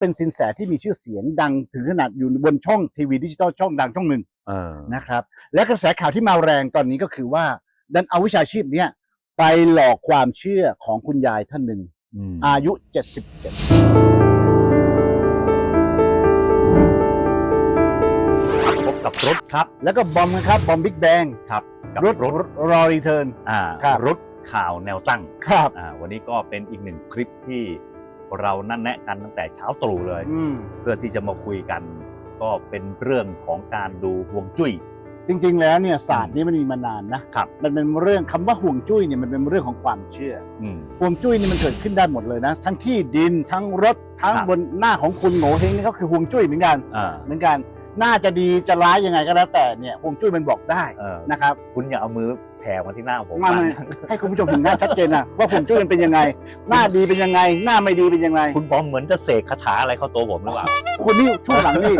เป็นสินแสที่มีชื่อเสียงดังถึงขนาดอยู่บนช่องทีวีดิจิตอลช่องดังช่องหนึ่งเออนะครับและกระแสข่าวที่มาแรงตอนนี้ก็คือว่าดันเอาวิชาชีพเนี้ยไปหลอกความเชื่อของคุณยายท่านหนึ่งอืมอายุ 77 พบกับรถครับแล้วก็บอมนะครับบอมบิ๊กแบงครับกับรถรถรอรีเทิร์น อ่าครับ รถข่าวแนวตั้งครับ อ่าวันนี้ก็เป็นอีกหนึ่งคลิปที่ เรานั่นแนะกันตั้งแต่เช้าตรู่เลย อืมเพื่อที่จะมาคุยกัน ก็เป็นเรื่องของการดูฮวงจุ้ย จริงๆแล้วเนี่ยศาสตร์นี้มันมีมานานนะครับ มันเป็นเรื่องคำว่าห่วงจุ้ยเนี่ยมันเป็นเรื่องของความเชื่ออืม ห่วงจุ้ยนี่มันเกิดขึ้นได้หมดเลยนะ ทั้งที่ดินทั้งรถทั้งครับ บนหน้าของคุณโง่เฮงนี่ก็คือห่วงจุ้ยเหมือนกัน อ่า เหมือนกัน น่าจะดีจะร้ายยังไงก็แล้วแต่เนี่ยห่วงจุ้ยมันบอกได้เออนะครับคุณอย่าเอามือแผ่มาที่หน้าผมไมาให้คุณผู้ชมเห็นหน้าชัดเจนนะว่าห่วงจุ้ยมันเป็นยังไง หน้าดีเป็นยังไง หน้าไม่ดีเป็นยังไง คุณบอมเหมือนจะเสกคาถาอะไรเข้าตัวผมหรือเปล่า คนนี้ช่วงหลังนี่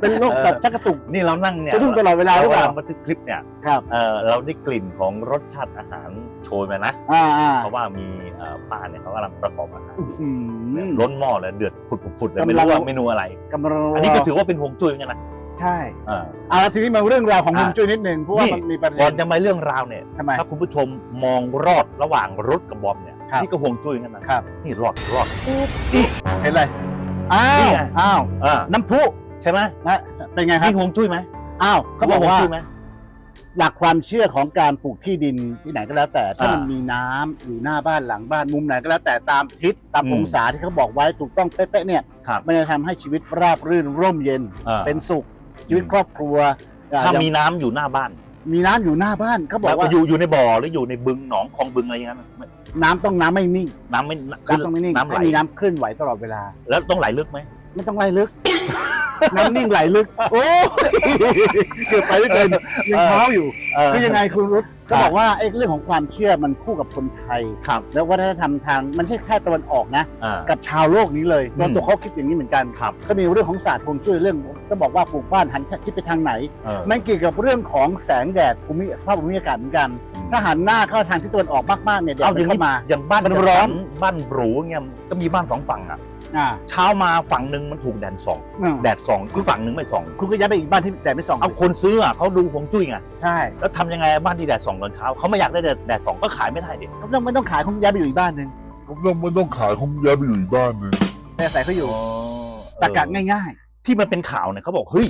เป็นโรคแบบชักกระตุกนี่เรานั่งเนี่ยสะดุ้งตลอดเวลาหรือเปล่าบันทึกคลิปเนี่ยครับเออเราได้กลิ่นของรสชาติอาหารโชยมานะอ่าอ่าเพราะว่ามีเอ่อป้าเนี่ยเขากำลังประกอบอาหารอื้อหือล้นหม้อเลยเดือดผุดๆเลยกำลังไม่รู้ว่าเมนูอะไรกำลังอันนี้ก็ถือว่าเป็นฮวงจุ้ยเหมือนกันนะใช่อ่าเอาละทีนี้มาเรื่องราวของห่วงจุ้ยนิดนึงเพราะว่านี่มันมีประเด็ก่อนนจะมาเรื่องราวเนี่ยทำไมถ้าคุณผู้ชมมองรอดระหว่างรถกับบอมเนี่ยครับนี่ก็ฮวงจุ้ยกันนะครับนี่รอดรอดนี่เห็นอะไรอ้านี่วไงอ้าวอ่าน้ำพุ ใช่ไหมนะเป็นไงครับนี่ฮวงจุ้ยไหมอ้าวเขาบอกว่าฮงจุ้ยไหมหลักความเชื่อของการปลูกที่ดินที่ไหนก็แล้ว แต่ถ้าอ่ามัมันมีน้ำอยู่หน้าบ้านหลังบ้านมุมไหนก็แล้วแต่ตามทิศตามอืมองศาที่เขาบอกไว้ถูกต้องเป๊ะๆเนี่ยครับมันจะทำให้ชีวิตราบรื่นร่มเย็นอ่าเป็นสุขชีวิตครอบครัวอ่ถ้าอย่างมีน้ำอยู่หน้าบ้าน มีน้ำอยู่หน้าบ้านเขาบอกแล้วว่าอยู่อยู่ในบ่อหรืออยู่ในบึงหนองคลองบึงอะไรอย่างนั้นไม่น้ำต้องน้ำไม่นิ่ง น้ำไม่น้ำต้องไม่นิ่งน้ำไหลให้มีน้ำเคลื่อนไหวตลอดเวลา แล้วต้องไหลลึกไหมไม่ต้องไหลลึก น้ำนิ่งไหลลึก โอ้ยเกือบไปไม่เป็นยังเช้าอยู่คือยังไงคุณรุต ก็บอกว่าไอ้เรื่องของความเชื่อมันคู่กับคนไทย ครับ แล้ววัฒนธรรมทางมันไม่ใช่แค่ตะวันออกนะ อ่า กับชาวโลกนี้เลยอืมตัวตัวเขาคิดอย่างนี้เหมือนกัน ครับก็มีเรื่องของศาสตร์ฮวงจุ้ยเรื่องก็บอกว่าปลูกบ้านหันทิศไปทางไหน เออ มันเกี่ยวกับเรื่องของแสงแดดภูมิสภาพภูมิอากาศเหมือนกันถ้าหันหน้าเข้าทางทิศตะวันออกมากๆเนี่ยแดดเอามัอนย่างเข้านี้มา อย่างบ้านมันร้อนจัดสรบ้านหรูเงี้ยก็มีบ้านสองฝั่งอะ อ่าเช้ามาฝั่งหนึ่งมันถูกแดดส่อง อืมแดดส่องอีกฝั่งหนึ่งไม่ส่อง คุณก็ย้ายไปอีกบ้านที่แดดไม่ส่องเอาคนซื้ออะเขาดูฮวงจุ้ยไง ใช่ แล้วทำยังไงบ้านที่แดดส่องตอนเช้าเขาไม่อยากได้แดดแดดส่องก็ขายไม่ได้ดิไม่ต้องไม่ต้องขายคุณย้ายไปอยู่อีกบ้านหนึ่งผมต้องไม่ต้องขายผมย้ายไปอยู่อีกบ้านหนึงแต่อาศัยเขาอยู่เออตะกะง่ายที่มันเป็นข่าวเนี่ยเขาบอกเฮ้ย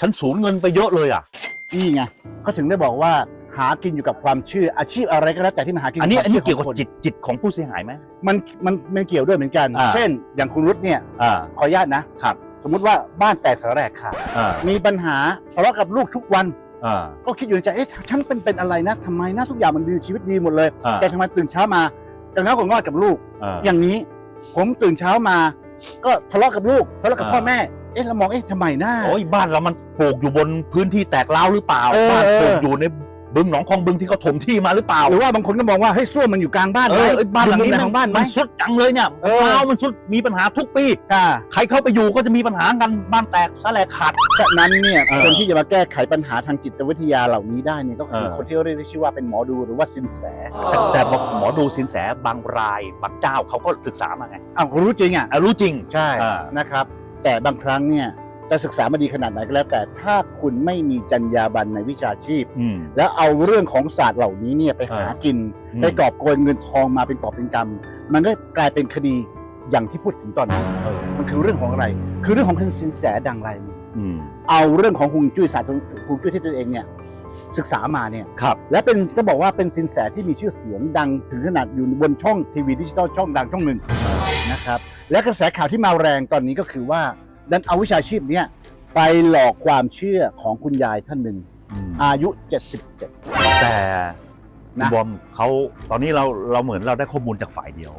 ฉันสูญเงินไปเยอะเลยอะ ๆนี่ไงเขาถึงได้บอกว่าหากินอยู่กับความเชื่ออาชีพอะไรก็แล้วแต่ที่มันหากินอันนี้บอันนี้คเกี่ยวกับของคนจิตจิตของผู้เสียหายไหม มันมันมันเกี่ยวด้วยเหมือนกัน อ่า เช่น อย่างคุณรุตเนี่ยอ่า ขออนุญาตนะครับ สมมุติว่าบ้านแตกสลายขาดอ่า มีปัญหาทะเลาะกับลูกทุกวัน อ่า ก็คิดอยู่ในใจเอ๊ะฉันเป็นเป็นอะไรนะทำไมนะทุกอย่างมันดีชีวิตดีหมดเลย อ่า แต่ทำไมตื่นเช้ามาแต่แล้วก็งอดกับลูก อ่า อย่างนี้ผมตื่นเช้ามา ก็ทะเลาะกับลูกทะเลาะกับอ่า พ่อแม่เอ๊ะเรามองเอ๊ะทำไมนะโอ้ยบ้านเรามันปลูกอยู่บนพื้นที่แตกร้าวหรือเปล่า เออบ้านปลูกเอออ อยู่ใน บึงหนองคลองบึงที่เขาถมที่มาหรือเปล่าหรือว่าบางคนก็มองว่าเฮ้ยส้วมมันอยู่กลางบ้านเอไหมอเอ้ยบ้านหลังนี้อยู่มุมไหมัของบ้านไหมมันสุดจังเลยเนี่ยเออ ร้าวมันสุดมีปัญหาทุกปีอ่าใครเข้าไปอยู่ก็จะมีปัญหากันบ้านแตกสลายขาด ฉะนั้นเนี่ยเออคนที่จะมาแก้ไขปัญหาทางจิตวิทยาเหล่านี้ได้เนี่ยก็คือเออ คนที่เรียกได้ชื่อว่าเป็นหมอดูหรือว่าสินแสแต่แต่หมอดูสินแสบางรายบางเจ้าเขาก็ศึกษามาไงอ้าวรู้จริงอะ อะรู้จริง ใช่อ่า นะครับ แต่บางครั้งเนี่ย จะศึกษามาดีขนาดไหนก็แล้ว แต่ถ้าคุณไม่มีจรรยาบรรณในวิชาชีพ อืม แล้วเอาเรื่องของศาสตร์เหล่านี้เนี่ยไปหาอ่ากิน อืม ไปกอบโกยเงินทองมาเป็นกอบเป็นกำมันก็กลายเป็นคดีอย่างที่พูดถึงตอนนี้เออมันคือเรื่องของอะไร คือเรื่องของคนสินแสดังไรายหนึ่งอืมเอาเรื่องของฮวงจุ้ยศาสตร์ฮวงจุ้ยที่ตัวเองเนี่ยศึกษามาเนี่ย ครับ และเป็นจะบอกว่าเป็นสินแสที่มีชื่อเสียงดังถึงขนาดอยู่บนช่องทีวีดิจิตอลช่องดังช่องหนึ่งนะครับ และกระแสข่าวที่มาแรงตอนนี้ก็คือว่า ดันเอาวิชาชีพเนี้ยไปหลอกความเชื่อของคุณยายท่านหนึ่งอืมอายุ 77 แต่คุณนะ บอมเขาตอนนี้เราเราเหมือนเราได้ข้อมูลจากฝ่ายเดียว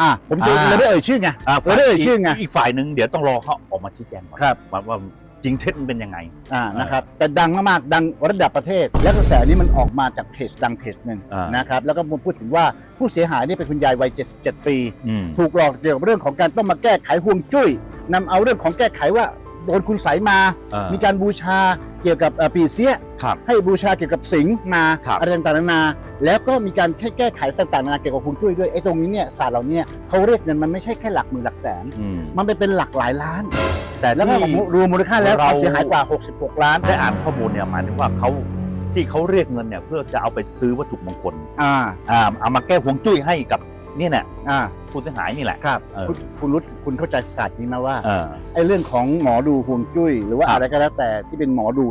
อะผมจะอ่าเราได้เอ่ยชื่อไง อ่าเราได้เอ่ยชื่อไงอีกฝ่ายหนึ่งเดี๋ยวต้องรอเขาออกมาชี้แจงก่อนครับ ว่าว่าจริงเท็จมันเป็นยังไง อ่านะครับแต่ดังมากๆดังระดับประเทศ และกระแสนี้มันออกมาจากเพจดังเพจหนึ่งอ่าน นะครับแล้วก็พูดถึงว่าผู้เสียหายเนี่ยเป็นคุณยายวัย 77 ปี อืม ถูกหลอกเกี่ยวกับเรื่องของการต้องมาแก้ไขห่วงจุ้ย นำเอาเรื่องของแก้ไขว่าโดนคุณใสยมา อ่ามีการบูชาเกี่ยวกับเอ่อปีเสีย ครับ ให้บูชาเกี่ยวกับสิงห์มาครับอะไรต่างๆนานา แล้วก็มีการแก้ไขต่างๆนานาเกี่ยวกับฮวงจุ้ยด้วยไอ้ตรงนี้เนี่ยศาสตร์เหล่านี้เขาเรียกเงินมันไม่ใช่แค่หลักหมื่นหลักแสน อืม มันไปเป็นหลักหลายล้าน แต่แล้วก็ที่รวมมูลค่าแล้วคเรา วามเสียหายกว่า 66 ล้านได้อ่านข้อมูลเนี่ยหมายถึงว่าเขาที่เขาเรียกเงินเนี่ยเพื่อจะเอาไปซื้อวัตถุมงคลอ่า อ่าเอามาแก้ฮวงจุ้ยให้กับ เนี่ยน่ะอ่าผู้เสียหายนี่แหละ ครับเออ คุณคุณรุตคุณเข้าใจศาสตร์นี้ไหมว่าเออ ไอ้เรื่องของหมอดูฮวงจุ้ยหรือว่าครับ อะไรก็แล้วแต่ที่เป็นหมอดู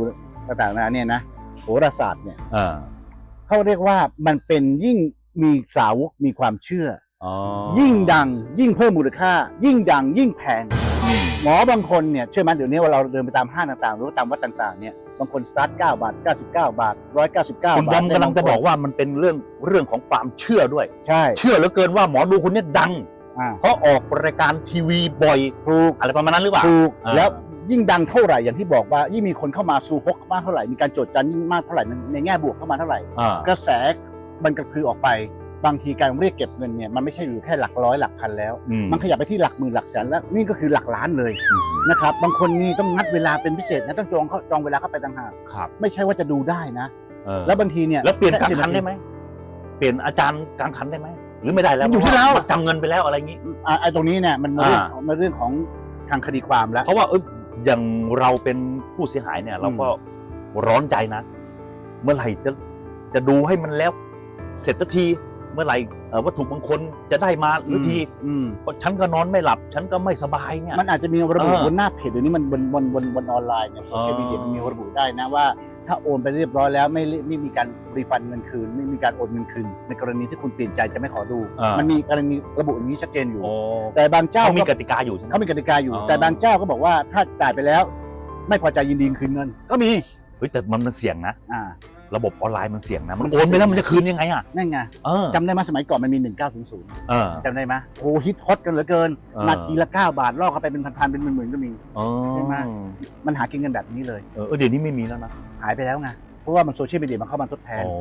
ต่างๆนานาเนี่ยนะโหราศาสตร์เนี่ยเออเขาเรียกว่ามันเป็นยิ่งมีสาวกมีความเชื่อ อ๋อยิ่งดังยิ่งเพิ่มมูลค่า ยิ่งดังยิ่งแพงอืม หมอบางคนเนี่ยเชื่อไหมเดี๋ยวนี้ว่าเราเดินไปตามห้างต่างๆ หรือว่าตามวัดต่างๆเนี่ยบางคนสตาร์ท9บาท 99 บาท 199 บาทคุณบอมกำลังจะบอกว่ามันเป็นเรื่องเรื่องของความเชื่อด้วย ใช่ เชื่อเหลือเกินว่าหมอดูคนเนี้ดังอ่าเพราะออกรายการทีวีบ่อยถูกอะไรประมาณนั้นหรือเปล่าถูกอ่าแล้วยิ่งดังเท่าไหร่อย่างที่บอกว่ายิ่งมีคนเข้ามาสู่ฮกมากเท่าไหร่มีการโจทย์จันยิ่งมากเท่าไหร่ในในแง่บวกเข้ามาเท่าไหร่อ่ากระแสมันกระพือออกไป บางทีการเรียกเก็บเงินเนี่ยมันไม่ใช่อยู่แค่หลักร้อยหลักพันแล้ว อืม มันขยับไปที่หลักหมื่นหลักแสนแล้วนี่ก็คือหลักล้านเลยนะครับ บางคนนี่ต้องนัดเวลาเป็นพิเศษนะต้องจองเขาจองเวลาเข้าไปต่างหากครับไม่ใช่ว่าจะดูได้นะ เออแล้วบางทีเนี่ย แล้วเปลี่ยนกลางแค่10คันได้ไหมเปลี่ยนอาจารย์กลางคันได้ไหมหรือไม่ได้แล้วมันอยู่ที่เรา พะว่จำเงินไปแล้วอะไรอย่างนี้ อะไอ้ตรงนี้เนี่ยมันมาเรื่องอ่า มาเรื่องของทางคดีความแล้ว เพราะว่าเอยอย่างเราเป็นผู้เสียหายเนี่ย เราก็ร้อนใจนะ เมื่อไหร่จะจะดูให้มันแล้ว เสร็จสักที เมื่อไหร่เอ่อวัตถุมงคลจะได้มาหรือทีอืมเพราะฉันก็นอนไม่หลับ ฉันก็ไม่สบายเนี่ยมันอาจจะมีระบุเออบนหน้าเพจเดี๋ยวนี้มันบนบนบนบนออนไลน์เนี่ยโซเชียลอ๋อมีเดียมันมีระบุได้นะว่าถ้าโอนไปเรียบร้อยแล้วไม่ไม่มีการรีฟันเงินคืน ไม่มีการโอนเงินคืน ในกรณีที่คุณเปลี่ยนใจจะไม่ขอดูอ่ามัมันมีกรณีระบุอย่างนี้ชัดเจนอยู่โอ้แต่บางเจ้าเขามีก็กติกาอยู่ใช่ไหมเขามีกติกาอยู่อ๋อแต่บางเจ้าก็บอกว่าถ้าจ่ายไปแล้ว ไม่พอใจยินดีคืนเงิน ก็มีเฮ้ยแต่มันมันเสี่ยงนะอ่า ระบบออนไลน์มันเสี่ยงนะ มันมันโอนไปแล้วเสี่ยงมันจะคืนยังไงอะนั่นไงเออจำได้ไหมสมัยก่อนมันมี 1900เออ จำได้ไหมโอ้ฮิตฮอตกันเหลือเกินเออ นาทีละ9บาทลอกเข้าไปเป็นพันๆเป็นหมื่นๆก็มีอ๋อใช่ไหม มันหากินกันแบบนี้เลย เออเออเดี๋ยวนี้ไม่มีแล้วนะหายไปแล้วไงเพราะว่ามันโซเชียลมีเดียมันเข้ามาทดแทนโอ้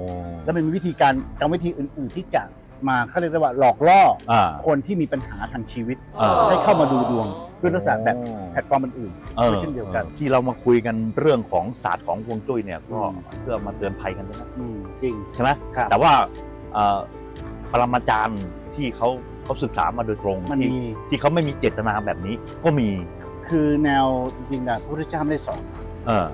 แล้วมันมีวิธีการกรรมวิธีอื่น ๆ ที่จะ มาเขาเรียกได้ว่าหลอกล่ออ่า คนที่มีปัญหาทางชีวิต เออ ให้เข้ามาดูดวงด้วยลักษณะแบบแพลตฟอร์มอื่นเออเช่นเดียวกัน ที่เรามาคุยกันเรื่องของศาสตร์ของฮวงจุ้ยเนี่ยก็อืม เพื่อมาเตือนภัยกันด้วยนะๆอืมจริง ใช่ไหมครับ แต่ว่าเอ่อปรมาจารย์ที่เขาเขาศึกษามาโดยตรงมันที่มีที่เขาไม่มีเจตนาแบบนี้ก็มี คือแนวจริงๆนะพระพุทธเจ้าไม่ได้สอน เออ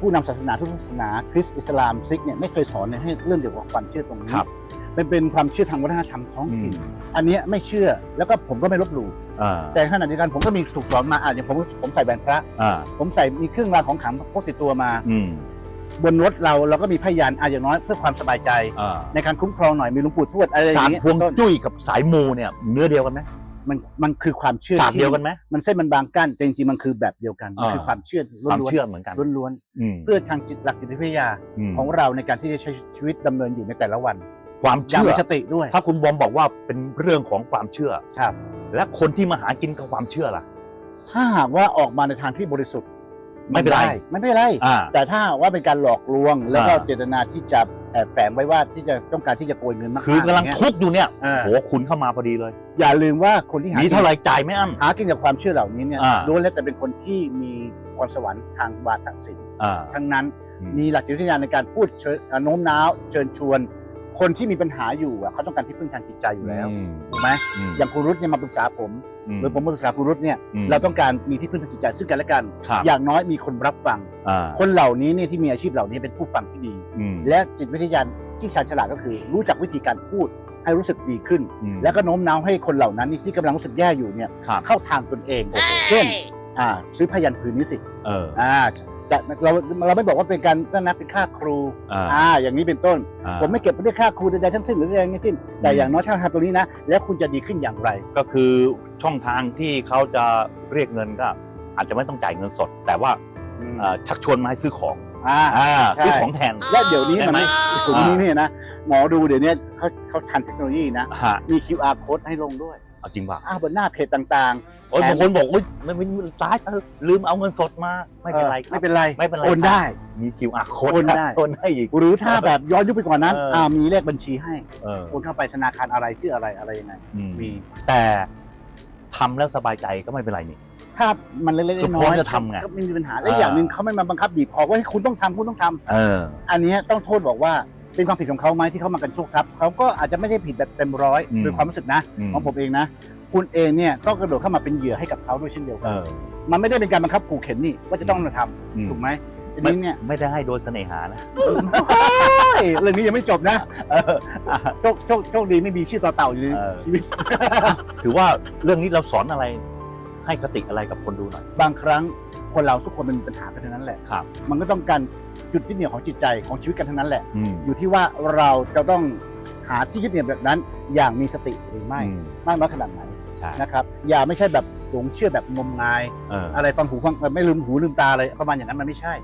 ผู้นำศาสนาทุกศาสนาคริสต์อิสลามซิกเนี่ยไม่เคยสอนให้เรื่องเกี่ยวกับความเชื่อตรงนี้ครับเป็นเป็นความเชื่อทางวัฒนธรรมท้องอืถิ่นมอันเนี้ยไม่เชื่อแล้วก็ผมก็ไม่ลบหลู่อ่าแต่ขณะเดียวกันผมก็มีถูกสอนมาอะอย่างผมผมใส่แบนพระอ่าผมใส่มีเครื่องรางของขลังพกติดตัวมาอืมบนรถเราเราก็มีพยานอะอย่างน้อยเพื่อความสบายใจอ่าในการคุ้มครองหน่อยมีหลวงปู่ทวดอะไรอย่าศาสงตเงี้ร์ยฮวงต้นจุ้ยกับสายมูเนี่ยเนื้อเดียวกันไหม มันมันคือความเชื่อศาสตร์ที่เดียวกันไหม มันเส้นมันบางกั้นแต่จริงๆมันคือแบบเดียวกันมันอ่า คือความเชื่อความล้วนเชื่อเหมือนกันๆล้วนอืมๆเพื่อทางจิตหลักจิตวิทยามของเราในการที่จะใช้ชีวิตดำเนินอยู่ในแต่ละวันความอย่างเชื่อมีสติด้วยถ้าคุณบอมบอกว่าเป็นเรื่องของความเชื่อ ครับ และคนที่มาหากินกับความเชื่อล่ะ ถ้าหากว่าออกมาในทางที่บริสุทธิ์ไม่เป็นไร ด้ไม่เป็นไร อ่า แต่ถ้าหากว่าเป็นการหลอกลวงแล้วก็อ่า เจตนาที่จะ แอบแฝงไว้ว่าที่จะต้องการที่จะโกยเงินมากๆคือกำลังย่าเย ทุกข์อยู่เนี่ยอ่า โหคุณเข้ามาพอดีเลยอย่าลืมว่าคนที่หามีกิน เท่าไหรจ่ายไม่อั้น หากินกับความเชื่อเหล่านี้เนี่ยอ่า ล้วนแล้วแต่เป็นคนที่มีพรสวรรค์ทางวาทศิลป์อ่า ทั้งนั้น อืม มีหลักจิตวิทยาในการพูดเชิญอ่าโน้มน้าว เชิญชวน คนที่มีปัญหาอยู่อะเขาต้องการที่พึ่งทางจิตใจอยู่แล้วอืมถูกไหมอืมอย่างคุณรุตเนี่ยมาปรึกษาผมอืมหรือผมมาปรึกษาคุณรุตเนี่ยอืมเราต้องการมีที่พึ่งทางจิตใจซึ่งกันและกันครับอย่างน้อยมีคนรับฟังอ่าคนเหล่านี้เนี่ยที่มีอาชีพเหล่านี้เป็นผู้ฟังที่ดีอืมและจิตวิทยาที่ชาญฉลาดก็คือรู้จักวิธีการพูดให้รู้สึกดีขึ้นอืมแล้วก็โน้มน้าวให้คนเหล่านั้นนี่ที่กำลังรู้สึกแย่อยู่เนี่ยครับเข้าทางตนเอง เช่น อ่าซื้อพยันผืนนี้สิเออ อ่าจะเราเราไม่บอกว่าเป็นการนั่นนะเป็นค่าครูอ่าอ่าอย่างนี้เป็นต้น อ่า ผมไม่เก็บไม่ได้ค่าครูใดๆทั้งสิ้นหรืออะไรทั้งสิ้นแต่อย่างน้อยถ้าทำตรงนี้นะ แล้วคุณจะดีขึ้นอย่างไร ก็คือช่องทางที่เขาจะเรียกเงินก็อาจจะไม่ต้องจ่ายเงินสด แต่ว่าเอ่อชักชวนมาให้ซื้อของอ่า อ่าใช่ ซื้อของแทน และเดี๋ยวนี้มันใช่ไหมไม่ถึงนี้เนี่ยนะหมอดูเดี๋ยวนี้เขาเขาทันเทคโนโลยีนะ ฮะมี QR code ให้ลงด้วย เอาจริงป่ะอ่าบนหน้าเพจต่างโอ้ยแถมบางคนบอกโอ้ยไม่ไม่ตายเออลืมเอาเงินสดมาไม่เป็นไรออครับไม่เป็นไรไม่เป็นไรโอนได้มี QR code โอนได้โอนได้อีกหรือถ้าแบบย้อนยุคไปกว่านั้นเอออ่อ่ามีเลขบัญชีให้เออโอนเข้าไปธนาคารอะไรชื่ออะไรอะไรยังไงอืมมีแต่ทำแล้วสบายใจก็ไม่เป็นไรนี่ถ้ามันเล็กๆคือน้พร้ออมยๆจะทำไงก็ไม่มีปัญหาและอ่าอย่างหนึ่งเขาไม่มาบังคับบีบคอว่าให้คุณต้องทำคุณต้องทำเออ อันเนี้ยต้องโทษบอกว่า เป็นความผิดของเขาไหมที่เขามากันโชคทรัพย์เขาก็อาจจะไม่ได้ผิดแบบเต็มร้อยอืมโดยความรู้สึกนะอืม ของผมเองนะ คุณเองเนี่ยก็กระโดดเข้ามาเป็นเหยื่อให้กับเขาด้วยเช่นเดียวเอกันอ มันไม่ได้เป็นการบังคับขู่เข็นนี่ว่าจะต้องมาทำอืมถูกไหมทีไม่นี้เนี่ยไม่ได้ให้โดยเสน่หานะเฮ้ยเรื่องนี้ยังไม่จบนะเอออะ โชคโชคโชคดีไม่มีชื่อต่อเต่าอยู่ในเออ ชีวิต ถือว่าเรื่องนี้เราสอนอะไรให้คติอะไรกับคนดูหน่อย บางครั้ง คนเราทุกคนมันมีปัญหากันทั้งนั้นแหละ ครับ มันก็ต้องการจุดยึดเหนี่ยวของจิตใจของชีวิตกันทั้งนั้นแหละ อืมอยู่ที่ว่าเราจะต้องหาที่ยึดเหนี่ยวแบบนั้น อย่างมีสติหรือไม่อืมมากน้อยขนาดไหนใช่นะครับ อย่าไม่ใช่แบบหลงเชื่อแบบงมงาย เออ อะไรฟังหูฟังเอ่อไม่ลืมหูลืมตาเลยประมาณอย่างนั้นมันไม่ใช่